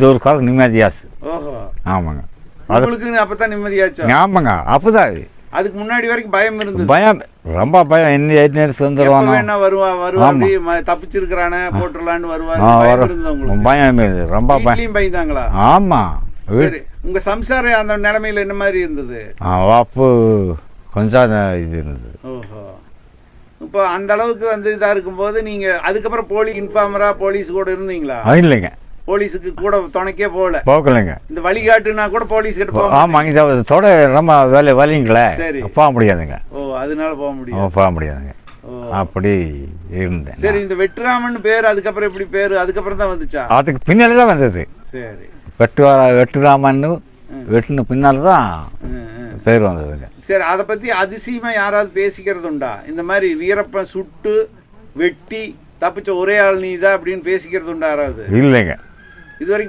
இது ஒரு காலம் நிம்மதியாச்சு. ஓஹோ. ஆமாங்க. அது உங்களுக்கு அப்பதான் நிம்மதியாச்சா? ஆமாங்க அப்போதான் அதுக்கு முன்னாடி வரைக்கும் பயம் இருந்தது. பயம் ரொம்ப பயம். என்ன எட்டு நேரம் சேர்ந்துருவானோ. வேணா வருவா வருவா தப்பிச்சிருக்கிறானே போட்டுடலான்னு வருவாரு ஆ பயம் இருந்தது ரொம்ப பயம். பயந்தாங்களா? ஆமாம் உங்க சம்சாரம் அந்த நிலைமையில என்ன மாதிரி இருந்தது? அப்போ கொஞ்சம் இது இருந்தது. ஓஹோ. இப்போ அந்த அளவுக்கு வந்து இதா இருக்கும்போது நீங்க அதுக்கப்புறம் போலீஸ் இன்ஃபார்மரா போலீஸ் கூட இருந்தீங்களா? இல்லைங்க. போலீஸுக்கு கூட துணைக்கே போகல. போகலைங்க. இந்த வழிகாட்டுனா கூட போலீஸ் கிட்ட போக ஆமாங்க இதை தொட ரொம்ப வேலை வலிங்களே சரி. போக முடியாதுங்க. ஓ அதனால போக முடியும் போக முடியாதுங்க. அப்படி இருந்தேன் சரி இந்த வெற்றிராமன் பேர் அதுக்கப்புறம் எப்படி பேர்? அதுக்கப்புறம் தான் வந்துச்சா? அதுக்கு பின்னாலே தான் வந்தது. சரி. வெட்டு வெட்டுராமன்னு வெட்டுன பின்னால் தான். பேர் வந்ததுங்க. சரி அதை பத்தி அதிசயமா யாராவது பேசிக்கிறது உண்டா? இந்த மாதிரி வீரப்பன் சுட்டு வெட்டி தப்பிச்ச ஒரே ஆள் நீதான் அப்படின்னு பேசிக்கிறது உண்டா யாராவது? இல்லைங்க. இது வரைக்கும்